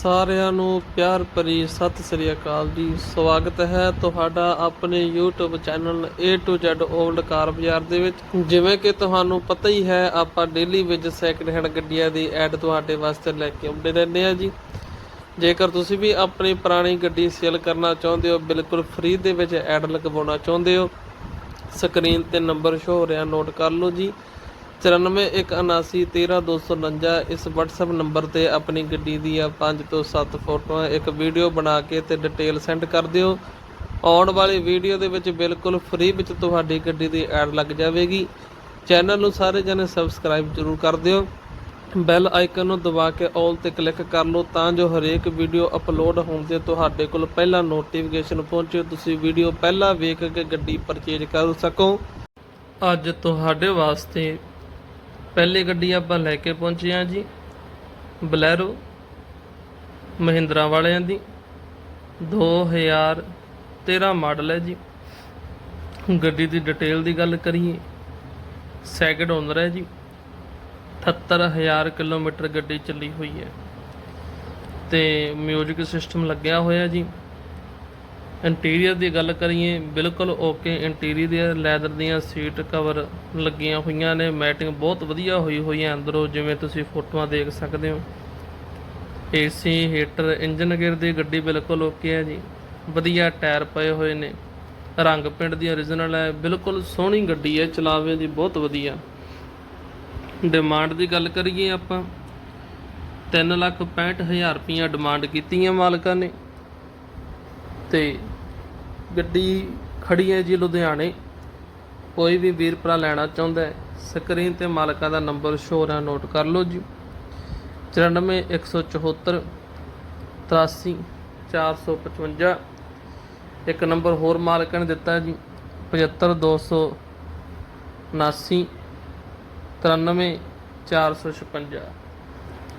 ਸਾਰਿਆਂ ਨੂੰ ਪਿਆਰ ਭਰੀ ਸਤਿ ਸ੍ਰੀ ਅਕਾਲ ਜੀ। ਸਵਾਗਤ ਹੈ ਤੁਹਾਡਾ ਆਪਣੇ YouTube channel A to Z old car ਬਾਜ਼ਾਰ ਦੇ ਵਿੱਚ। ਜਿਵੇਂ ਕਿ ਤੁਹਾਨੂੰ ਪਤਾ ਹੀ ਹੈ, ਆਪਾਂ ਡੇਲੀ ਵਿੱਚ ਸੈਕਿੰਡ ਹੈਂਡ ਗੱਡੀਆਂ ਦੀ ਐਡ ਤੁਹਾਡੇ ਵਾਸਤੇ ਲੈ ਕੇ ਆਉਂਦੇ ਰਹਿੰਦੇ ਆ ਜੀ। ਜੇਕਰ ਤੁਸੀਂ ਵੀ ਆਪਣੀ ਪੁਰਾਣੀ ਗੱਡੀ ਸੇਲ ਕਰਨਾ ਚਾਹੁੰਦੇ ਹੋ, ਬਿਲਕੁਲ ਫ੍ਰੀ ਦੇ ਵਿੱਚ ਐਡ ਲਗਵਾਉਣਾ ਚਾਹੁੰਦੇ ਹੋ ਸਕਰੀਨ ਤੇ ਨੰਬਰ ਸ਼ੋ ਹੋ ਰਿਹਾ ਨੋਟ ਕਰ ਲਓ ਜੀ। 9417913249 ਇਸ WhatsApp ਨੰਬਰ ਤੇ ਆਪਣੀ ਗੱਡੀ ਦੀਆਂ 5 ਤੋਂ 7 ਫੋਟੋਆਂ, ਇੱਕ ਵੀਡੀਓ ਬਣਾ ਕੇ ਤੇ ਡਿਟੇਲ ਸੈਂਡ ਕਰ ਦਿਓ। ਆਉਣ ਵਾਲੀ ਵੀਡੀਓ ਦੇ ਵਿੱਚ ਬਿਲਕੁਲ ਫ੍ਰੀ ਵਿੱਚ ਤੁਹਾਡੀ ਗੱਡੀ ਦੀ ਐਡ ਲੱਗ ਜਾਵੇਗੀ। ਚੈਨਲ ਨੂੰ ਸਾਰੇ ਜਣੇ ਸਬਸਕ੍ਰਾਈਬ ਜ਼ਰੂਰ ਕਰ ਦਿਓ। ਬੈਲ ਆਈਕਨ ਨੂੰ ਦਬਾ ਕੇ ਆਲ ਤੇ ਕਲਿੱਕ ਕਰ ਲਓ ਤਾਂ ਜੋ ਹਰੇਕ ਵੀਡੀਓ ਅਪਲੋਡ ਹੋਣ ਤੇ ਤੁਹਾਡੇ ਕੋਲ ਪਹਿਲਾਂ ਨੋਟੀਫਿਕੇਸ਼ਨ ਪਹੁੰਚੇ। ਤੁਸੀਂ ਵੀਡੀਓ ਪਹਿਲਾਂ ਵੇਖ ਕੇ ਗੱਡੀ ਪਰਚੇਜ ਕਰ ਸਕੋ। ਅੱਜ ਤੁਹਾਡੇ ਵਾਸਤੇ ਪਹਿਲੀ ਗੱਡੀ ਆਪਾਂ ਲੈ ਕੇ ਪਹੁੰਚੇ ਹਾਂ ਜੀ। ਬਲੈਰੋ, ਮਹਿੰਦਰਾ ਵਾਲਿਆਂ ਦੀ। 2013 ਮਾਡਲ ਹੈ ਜੀ। ਗੱਡੀ ਦੀ ਡਿਟੇਲ ਦੀ ਗੱਲ ਕਰੀਏ, ਸੈਕਿੰਡ ਓਨਰ ਹੈ ਜੀ। 78000 ਕਿਲੋਮੀਟਰ ਗੱਡੀ ਚੱਲੀ ਹੋਈ ਹੈ। ਤੇ ਮਿਊਜ਼ਿਕ ਸਿਸਟਮ ਲੱਗਿਆ ਹੋਇਆ ਜੀ। ਇੰਟੀਰੀਅਰ ਦੀ ਗੱਲ ਕਰੀਏ, ਬਿਲਕੁਲ ਓਕੇ ਇੰਟੀਰੀਅਰ ਲੈਦਰ ਦੀਆਂ ਸੀਟ ਕਵਰ ਲੱਗੀਆਂ ਹੋਈਆਂ ਨੇ ਮੈਟਿੰਗ ਬਹੁਤ ਵਧੀਆ ਹੋਈ ਹੋਈ ਹੈ ਅੰਦਰੋਂ, ਜਿਵੇਂ ਤੁਸੀਂ ਫੋਟੋਆਂ ਦੇਖ ਸਕਦੇ ਹੋ। ਏਸੀ ਹੀਟਰ ਇੰਜਨ ਗੇਅਰ ਦੀ ਗੱਡੀ ਬਿਲਕੁਲ ਓਕੇ ਹੈ ਜੀ। ਵਧੀਆ ਟਾਇਰ ਪਏ ਹੋਏ ਨੇ। ਰੰਗ ਪਿੰਡ ਦੀ origignal ਹੈ, ਬਿਲਕੁਲ ਸੋਹਣੀ ਗੱਡੀ ਹੈ, ਚਲਾਵੇ ਦੀ ਬਹੁਤ ਵਧੀਆ। ਡਿਮਾਂਡ ਦੀ ਗੱਲ ਕਰੀਏ ਆਪਾਂ 365000 ਰੁਪਈਆ ਡਿਮਾਂਡ ਕੀਤੀ ਹੈ ਮਾਲਕਾਂ ਨੇ। ਤੇ ਗੱਡੀ ਖੜੀ ਹੈ ਜੀ ਲੁਧਿਆਣੇ। ਕੋਈ ਵੀ ਵੀਰ ਭਰਾ ਲੈਣਾ ਚਾਹੁੰਦਾ ਹੈ, ਸਕਰੀਨ ਤੇ ਮਾਲਕਾਂ ਦਾ ਨੰਬਰ ਸ਼ੋਅ ਹੈ ਨੋਟ ਕਰ ਲਓ ਜੀ। 94174 83 455 ਇੱਕ ਨੰਬਰ ਹੋਰ ਮਾਲਕਾਂ ਨੇ ਦਿੱਤਾ ਹੈ ਜੀ 75279 93 456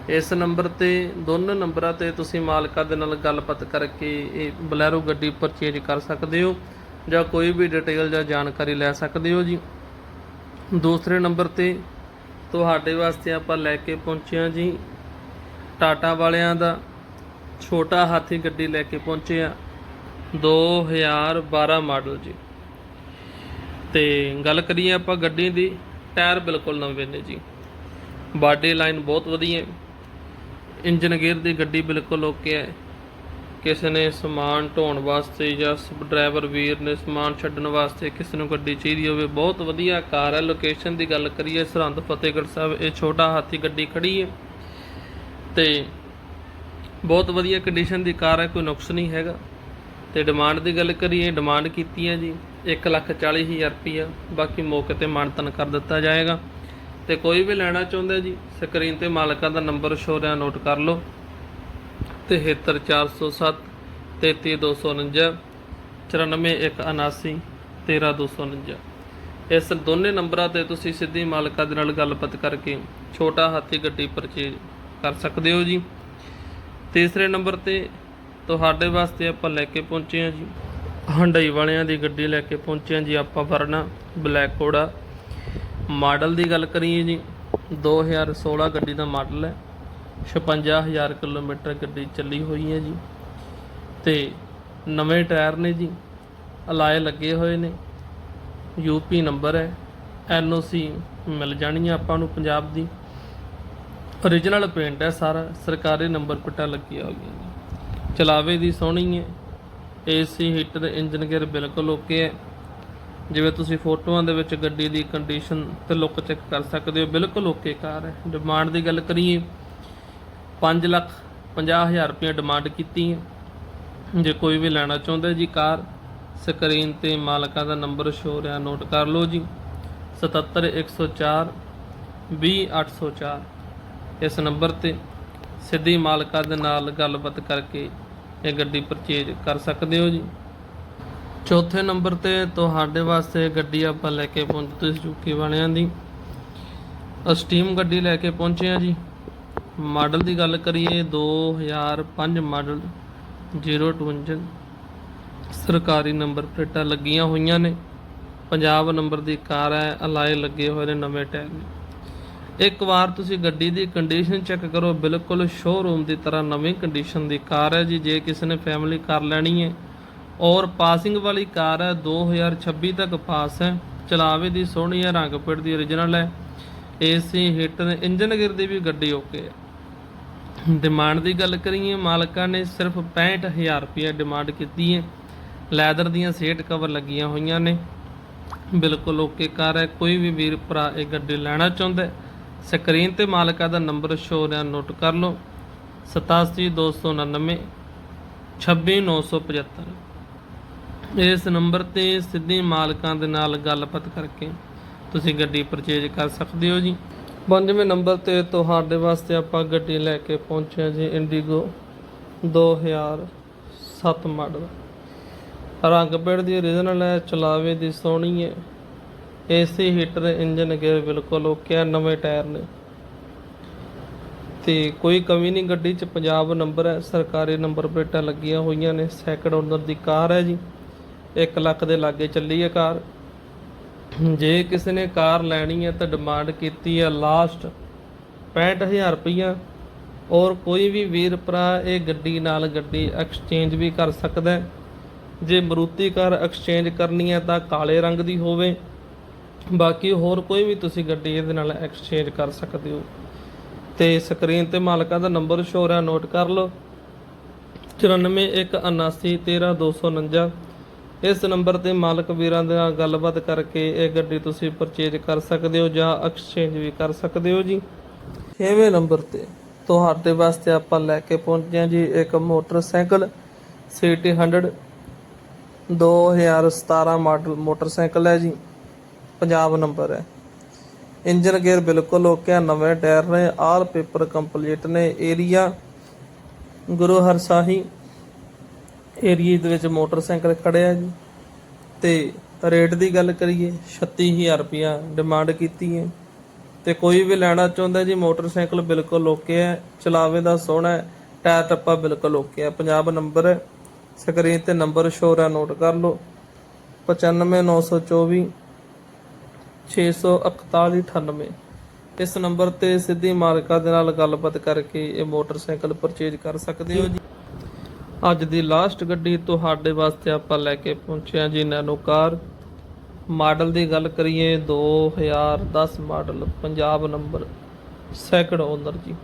ਇਸ ਨੰਬਰ ਤੇ, ਦੋਨੋਂ ਨੰਬਰਾਂ ਤੇ ਤੁਸੀਂ ਮਾਲਕਾਂ ਦੇ ਨਾਲ ਗੱਲਬਾਤ ਕਰਕੇ ਇਹ ਬਲੈਰੋ ਗੱਡੀ ਪਰਚੇਜ ਕਰ ਸਕਦੇ ਹੋ ਜਾਂ ਕੋਈ ਵੀ ਡਿਟੇਲ ਜਾਂ ਜਾਣਕਾਰੀ ਲੈ ਸਕਦੇ ਹੋ ਜੀ। ਦੂਸਰੇ ਨੰਬਰ ਤੇ ਤੁਹਾਡੇ ਵਾਸਤੇ ਆਪਾਂ ਲੈ ਕੇ ਪਹੁੰਚੇ ਹਾਂ ਜੀ। ਟਾਟਾ ਵਾਲਿਆਂ ਦਾ ਛੋਟਾ ਹਾਥੀ ਗੱਡੀ ਲੈ ਕੇ ਪਹੁੰਚੇ ਆ 2012 ਮਾਡਲ ਜੀ। ਤੇ ਗੱਲ ਕਰੀਏ ਆਪਾਂ ਗੱਡੀ ਦੀ, ਟਾਇਰ ਬਿਲਕੁਲ ਨਵੇਂ ਨੇ ਜੀ। ਬਾਡੀ ਲਾਈਨ ਬਹੁਤ ਵਧੀਆ ਹੈ। ਇੰਜਨ ਗੇਅਰ ਦੀ ਗੱਡੀ ਬਿਲਕੁਲ ਓਕੇ ਹੈ। ਕਿਸੇ ਨੇ ਸਮਾਨ ਢੋਣ ਵਾਸਤੇ ਜਾਂ ਡਰਾਈਵਰ ਵੀਰ ਨੇ ਸਮਾਨ ਛੱਡਣ ਵਾਸਤੇ ਕਿਸੇ ਨੂੰ ਗੱਡੀ ਚਾਹੀਦੀ ਹੋਵੇ, ਬਹੁਤ ਵਧੀਆ ਕਾਰ ਹੈ। ਲੋਕੇਸ਼ਨ ਦੀ ਗੱਲ ਕਰੀਏ, ਸਰਹੰਦ ਫਤਿਹਗੜ੍ਹ ਸਾਹਿਬ, ਇਹ ਛੋਟਾ ਹਾਥੀ ਗੱਡੀ ਖੜੀ ਹੈ ਤੇ ਬਹੁਤ ਵਧੀਆ ਕੰਡੀਸ਼ਨ ਦੀ ਕਾਰ ਹੈ, ਕੋਈ ਨੁਕਸ ਨਹੀਂ ਹੈਗਾ। ਤੇ ਡਿਮਾਂਡ ਦੀ ਗੱਲ ਕਰੀਏ ਡਿਮਾਂਡ ਕੀਤੀ ਹੈ ਜੀ 140000 ਰੁਪਈਆ। ਬਾਕੀ ਮੌਕੇ ਤੇ ਮਾਨਤਨ ਕਰ ਦਿੱਤਾ ਜਾਏਗਾ। ਤੇ ਕੋਈ ਵੀ ਲੈਣਾ ਚਾਹੁੰਦਾ ਜੀ ਸਕਰੀਨ ਤੇ ਮਾਲਕਾਂ ਦਾ ਨੰਬਰ ਸ਼ੋਅ ਰਿਹਾ ਨੋਟ ਕਰ ਲਓ। 73407 33249 94179 13249 ਇਸ ਦੋਨੇ ਨੰਬਰਾਂ ਤੇ ਤੁਸੀਂ ਸਿੱਧੀ ਮਾਲਕਾਂ ਦੇ ਨਾਲ ਗੱਲਬਾਤ ਕਰਕੇ ਛੋਟਾ ਹਾਥੀ ਗੱਡੀ ਪਰਚੇਜ ਕਰ ਸਕਦੇ ਹੋ ਜੀ। ਤੀਸਰੇ ਨੰਬਰ ਤੇ ਤੁਹਾਡੇ ਵਾਸਤੇ ਆਪਾਂ ਲੈ ਕੇ ਪਹੁੰਚੇ ਹਾਂ ਜੀ। ਹੰਡਈ ਵਾਲਿਆਂ ਦੀ ਗੱਡੀ ਲੈ ਕੇ ਪਹੁੰਚੇ ਹਾਂ ਜੀ ਆਪਾਂ ਵਰਨਾ, ਬਲੈਕ ਕੋੜਾ ਮਾਡਲ ਦੀ ਗੱਲ ਕਰੀਏ ਜੀ 2016 ਗੱਡੀ ਦਾ ਮਾਡਲ ਹੈ। 56000 ਕਿਲੋਮੀਟਰ ਗੱਡੀ ਚੱਲੀ ਹੋਈ ਹੈ ਜੀ। ਤੇ ਨਵੇਂ ਟਾਇਰ ਨੇ ਜੀ, ਅਲਾਏ ਲੱਗੇ ਹੋਏ ਨੇ। ਯੂਪੀ ਨੰਬਰ ਹੈ ਐਨਓਸੀ ਮਿਲ ਜਾਣੀ ਹੈ ਆਪਾਂ ਨੂੰ ਪੰਜਾਬ ਦੀ। origignal ਪੇਂਟ ਹੈ ਸਾਰਾ, ਸਰਕਾਰੀ ਨੰਬਰ ਪਟਾ ਲੱਗਿਆ ਹੋਇਆ ਜੀ ਚਲਾਵੇ ਦੀ ਸੋਹਣੀ ਹੈ ਏਸੀ ਹੀਟਰ ਇੰਜਨ ਗੇਅਰ ਬਿਲਕੁਲ ਓਕੇ ਹੈ। ਜਿਵੇਂ ਤੁਸੀਂ ਫੋਟੋਆਂ ਦੇ ਵਿੱਚ ਗੱਡੀ ਦੀ ਕੰਡੀਸ਼ਨ ਤੇ ਲੁੱਕ ਚੈੱਕ ਕਰ ਸਕਦੇ ਹੋ, ਬਿਲਕੁਲ ਓਕੇ ਕਾਰ ਹੈ। ਡਿਮਾਂਡ ਦੀ ਗੱਲ ਕਰੀਏ 5 ਲੱਖ 50000 ਰੁਪਏ ਡਿਮਾਂਡ ਕੀਤੀ ਹੈ। ਜੇ ਕੋਈ ਵੀ ਲੈਣਾ ਚਾਹੁੰਦਾ ਜੀ ਕਾਰ ਸਕਰੀਨ ਤੇ ਮਾਲਕਾਂ ਦਾ ਨੰਬਰ ਸ਼ੋਅ ਰਿਹਾ ਨੋਟ ਕਰ ਲਓ ਜੀ। 77104 20804 ਇਸ ਨੰਬਰ ਤੇ ਸਿੱਧੀ ਮਾਲਕਾਂ ਦੇ ਨਾਲ ਗੱਲਬਾਤ ਕਰਕੇ ਇਹ ਗੱਡੀ ਪਰਚੇਜ ਕਰ ਸਕਦੇ ਹੋ ਜੀ। ਚੌਥੇ ਨੰਬਰ ਤੇ ਤੁਹਾਡੇ ਵਾਸਤੇ ਗੱਡੀ ਆਪਾਂ ਲੈ ਕੇ ਪਹੁੰਚੇ ਸੁਜ਼ੂਕੀ ਵਾਲਿਆਂ ਦੀ। ਸਟੀਮ ਗੱਡੀ ਲੈ ਕੇ ਪਹੁੰਚੇ ਆ ਜੀ। ਮਾਡਲ ਦੀ ਗੱਲ ਕਰੀਏ 2005 ਮਾਡਲ 02 ਇੰਜਨ ਸਰਕਾਰੀ ਨੰਬਰ ਪਲੇਟਾਂ ਲੱਗੀਆਂ ਹੋਈਆਂ ਨੇ। ਪੰਜਾਬ ਨੰਬਰ ਦੀ ਕਾਰ ਹੈ, ਅਲਾਏ ਲੱਗੇ ਹੋਏ ਨੇ ਨਵੇਂ ਟਾਇਰ ਨੇ। ਇੱਕ ਵਾਰ ਤੁਸੀਂ ਗੱਡੀ ਦੀ ਕੰਡੀਸ਼ਨ ਚੈੱਕ ਕਰੋ, ਬਿਲਕੁਲ ਸ਼ੋਰੂਮ ਦੀ ਤਰ੍ਹਾਂ ਨਵੀਂ ਕੰਡੀਸ਼ਨ ਦੀ ਕਾਰ ਹੈ ਜੀ। ਜੇ ਕਿਸੇ ਨੇ ਫੈਮਿਲੀ ਕਾਰ ਲੈਣੀ ਹੈ ਔਰ ਪਾਸਿੰਗ ਵਾਲੀ ਕਾਰ ਹੈ 2026 ਤੱਕ ਪਾਸ ਹੈ। ਚਲਾਵੇ ਦੀ ਸੋਹਣੀ ਹੈ, ਰੰਗ ਪਿੜ ਦੀ origignal ਹੈ। ਏਸੀ ਹੀਟਰ ਇੰਜਨ ਗਿਰ ਦੀ ਵੀ ਗੱਡੀ ਓਕੇ ਹੈ। ਡਿਮਾਂਡ ਦੀ ਗੱਲ ਕਰੀਏ, ਮਾਲਕਾਂ ਨੇ ਸਿਰਫ 65000 ਰੁਪਏ ਡਿਮਾਂਡ ਕੀਤੀ ਹੈ। ਲੈਦਰ ਦੀਆਂ ਸੀਟ ਕਵਰ ਲੱਗੀਆਂ ਹੋਈਆਂ ਨੇ। ਬਿਲਕੁਲ ਓਕੇ ਕਾਰ ਹੈ। ਕੋਈ ਵੀ ਵੀਰ, ਭਰਾ ਇਹ ਗੱਡੀ ਲੈਣਾ ਚਾਹੁੰਦਾ ਸਕਰੀਨ ਤੇ ਮਾਲਕਾ ਦਾ ਨੰਬਰ ਸ਼ੋ ਰਿਹਾ ਨੋਟ ਕਰ ਲਓ। 87299 26975 ਇਸ ਨੰਬਰ ਤੇ ਸਿੱਧੀ ਮਾਲਕਾਂ ਦੇ ਨਾਲ ਗੱਲਬਾਤ ਕਰਕੇ ਤੁਸੀਂ ਗੱਡੀ ਪਰਚੇਜ ਕਰ ਸਕਦੇ ਹੋ ਜੀ। ਪੰਜਵੇਂ ਨੰਬਰ ਤੇ ਤੁਹਾਡੇ ਵਾਸਤੇ ਆਪਾਂ ਗੱਡੀ ਲੈ ਕੇ ਪਹੁੰਚਿਆ ਜੀ ਇੰਡੀਗੋ 2007 ਮਾਡਲ ਰੰਗ ਪੇੜ ਦੀ origignal ਹੈ, ਚਲਾਵੇ ਦੀ ਸੋਹਣੀ ਹੈ। ਏਸੀ ਹੀਟਰ, ਇੰਜਨ ਗੇਅਰ ਬਿਲਕੁਲ ਓਕੇ ਆ ਨਵੇਂ ਟਾਇਰ ਨੇ। ਤੇ ਕੋਈ ਕਮੀ ਨਹੀਂ, ਗੱਡੀ 'ਚ ਪੰਜਾਬ ਨੰਬਰ ਹੈ, ਸਰਕਾਰੀ ਨੰਬਰ ਪਲੇਟਾਂ ਲੱਗੀਆਂ ਹੋਈਆਂ ਨੇ ਸੈਕਿੰਡ ਓਨਰ ਦੀ ਕਾਰ ਹੈ ਜੀ। 1 ਲੱਖ ਦੇ ਲਾਗੇ ਚੱਲੀ ਹੈ ਕਾਰ। ਜੇ ਕਿਸੇ ਨੇ ਕਾਰ ਲੈਣੀ ਹੈ ਤਾਂ ਡਿਮਾਂਡ ਕੀਤੀ ਹੈ ਲਾਸਟ 65000 ਰੁਪਈਆ। ਔਰ ਕੋਈ ਵੀ ਵੀਰ ਭਰਾ ਇਹ ਗੱਡੀ ਨਾਲ ਗੱਡੀ ਐਕਸਚੇਂਜ ਵੀ ਕਰ ਸਕਦਾ ਹੈ। ਜੇ ਮਰੂਤੀ ਕਾਰ ਐਕਸਚੇਂਜ ਕਰਨੀ ਹੈ ਤਾਂ ਕਾਲੇ ਰੰਗ ਦੀ ਹੋਵੇ। ਬਾਕੀ ਹੋਰ ਕੋਈ ਵੀ ਤੁਸੀਂ ਗੱਡੀ ਇਹਦੇ ਨਾਲ ਐਕਸਚੇਂਜ ਕਰ ਸਕਦੇ ਹੋ। ਤੇ ਸਕਰੀਨ ਤੇ ਮਾਲਕਾਂ ਦਾ ਨੰਬਰ ਸ਼ੋ ਰਿਹਾ ਨੋਟ ਕਰ ਲਓ। 9418913249 ਇਸ ਨੰਬਰ ਤੇ ਮਾਲਕ ਵੀਰਾਂ ਦੇ ਨਾਲ ਗੱਲਬਾਤ ਕਰਕੇ ਇਹ ਗੱਡੀ ਤੁਸੀਂ ਪਰਚੇਜ ਕਰ ਸਕਦੇ ਹੋ ਜਾਂ ਐਕਸਚੇਂਜ ਵੀ ਕਰ ਸਕਦੇ ਹੋ ਜੀ। 6ਵੇਂ ਨੰਬਰ ਤੇ ਤੁਹਾਡੇ ਵਾਸਤੇ ਆਪਾਂ ਲੈ ਕੇ ਪਹੁੰਚੇ ਹਾਂ ਜੀ ਇੱਕ ਮੋਟਰਸਾਈਕਲ ਸਿਟੀ 100 2017 ਮਾਡਲ ਮੋਟਰਸਾਈਕਲ ਹੈ ਜੀ। ਪੰਜਾਬ ਨੰਬਰ ਹੈ। ਇੰਜਨ ਗੇਅਰ ਬਿਲਕੁਲ ਓਕੇ ਆ ਨਵੇਂ ਟਾਇਰ ਨੇ ਆਲ ਪੇਪਰ ਕੰਪਲੀਟ ਨੇ ਏਰੀਆ ਗੁਰੂ ਹਰਸਾਹੀ ਏਰੀਏ ਦੇ ਵਿੱਚ ਮੋਟਰਸਾਈਕਲ ਖੜਿਆ ਜੀ। ਤੇ ਰੇਟ ਦੀ ਗੱਲ ਕਰੀਏ 36000 ਰੁਪਇਆ ਡਿਮਾਂਡ ਕੀਤੀ ਹੈ। ਤੇ ਕੋਈ ਵੀ ਲੈਣਾ ਚਾਹੁੰਦਾ ਜੀ, ਮੋਟਰਸਾਈਕਲ ਬਿਲਕੁਲ ਓਕੇ ਹੈ, ਚਲਾਵੇ ਦਾ ਸੋਹਣਾ ਹੈ, ਟਾਇਰ ਟੱਪਾ ਬਿਲਕੁਲ ਓਕੇ ਹੈ। ਪੰਜਾਬ ਨੰਬਰ ਹੈ, ਸਕਰੀਨ ਤੇ ਨੰਬਰ ਸ਼ੋਰ ਹੈ ਨੋਟ ਕਰ ਲਓ। 95924 64198 ਇਸ ਨੰਬਰ ਤੇ ਸਿੱਧੀ ਮਾਲਕਾ ਦੇ ਨਾਲ ਗੱਲਬਾਤ ਕਰਕੇ ਇਹ ਮੋਟਰਸਾਈਕਲ ਪਰਚੇਜ ਕਰ ਸਕਦੇ ਹੋ ਜੀ। ਅੱਜ ਦੀ ਲਾਸਟ ਗੱਡੀ ਤੁਹਾਡੇ ਵਾਸਤੇ ਆਪਾਂ ਲੈ ਕੇ ਪਹੁੰਚੇ ਹਾਂ ਜੀ ਨੈਨੋ ਕਾਰ। ਮਾਡਲ ਦੀ ਗੱਲ ਕਰੀਏ 2010 model, Punjab number second owner ਜੀ।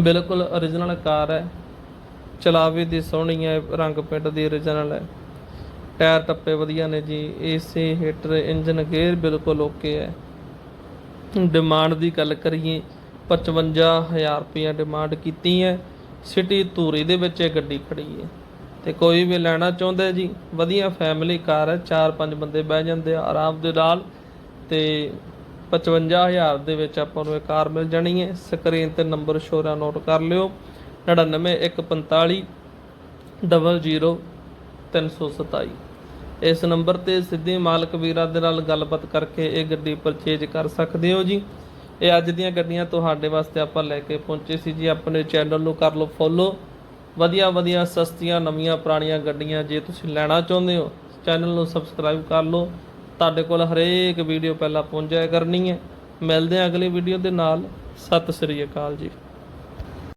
ਬਿਲਕੁਲ origignal ਕਾਰ ਹੈ। ਚਲਾਵੇ ਦੀ ਸੋਹਣੀ ਹੈ, ਰੰਗ ਪਿੰਡ ਦੀ origignal ਹੈ। ਟਾਇਰ ਟੱਪੇ ਵਧੀਆ ਨੇ ਜੀ ਏਸੀ ਹੀਟਰ ਇੰਜਨ ਗੇਅਰ ਬਿਲਕੁਲ ਓਕੇ ਹੈ। ਡਿਮਾਂਡ ਦੀ ਗੱਲ ਕਰੀਏ 55000 ਰੁਪਏ ਡਿਮਾਂਡ ਕੀਤੀ ਹੈ। ਸਿਟੀ ਧੂਰੀ ਦੇ ਵਿੱਚ ਇਹ ਗੱਡੀ ਖੜੀ ਹੈ। ਤੇ ਕੋਈ ਵੀ ਲੈਣਾ ਚਾਹੁੰਦਾ ਜੀ, ਵਧੀਆ ਫੈਮਿਲੀ ਕਾਰ ਹੈ 4-5 ਬੰਦੇ ਬਹਿ ਜਾਂਦੇ ਆ, ਆਰਾਮ ਦੇ ਨਾਲ। ਤੇ 55000 ਦੇ ਵਿੱਚ ਆਪਾਂ ਨੂੰ ਇਹ ਕਾਰ ਮਿਲ ਜਾਣੀ ਹੈ। ਸਕਰੀਨ ਤੇ ਨੰਬਰ ਸ਼ੋਰਾ ਨੋਟ ਕਰ ਲਿਓ। 99145 00 327 ਇਸ ਨੰਬਰ ਤੇ ਸਿੱਧੀ ਮਾਲਕ ਵੀਰਾਂ ਦੇ ਨਾਲ ਗੱਲਬਾਤ ਕਰਕੇ ਇਹ ਗੱਡੀ ਪਰਚੇਜ ਕਰ ਸਕਦੇ ਹੋ ਜੀ। ਇਹ ਅੱਜ ਦੀਆਂ ਗੱਡੀਆਂ ਤੁਹਾਡੇ ਵਾਸਤੇ ਆਪਾਂ ਲੈ ਕੇ ਪਹੁੰਚੇ ਸੀ ਜੀ। ਆਪਣੇ ਚੈਨਲ ਨੂੰ ਕਰ ਲਓ ਫੋਲੋ ਵਧੀਆ ਵਧੀਆ ਸਸਤੀਆਂ, ਨਵੀਆਂ ਪੁਰਾਣੀਆਂ ਗੱਡੀਆਂ ਜੇ ਤੁਸੀਂ ਲੈਣਾ ਚਾਹੁੰਦੇ ਹੋ ਚੈਨਲ ਨੂੰ ਸਬਸਕ੍ਰਾਈਬ ਕਰ ਲਓ। ਤੁਹਾਡੇ ਕੋਲ ਹਰੇਕ ਵੀਡੀਓ ਪਹਿਲਾਂ ਪਹੁੰਚ ਜਾਇਆ ਕਰਨੀ ਹੈ। ਮਿਲਦੇ ਹਾਂ ਅਗਲੀ ਵੀਡੀਓ ਦੇ ਨਾਲ। ਸਤਿ ਸ੍ਰੀ ਅਕਾਲ ਜੀ।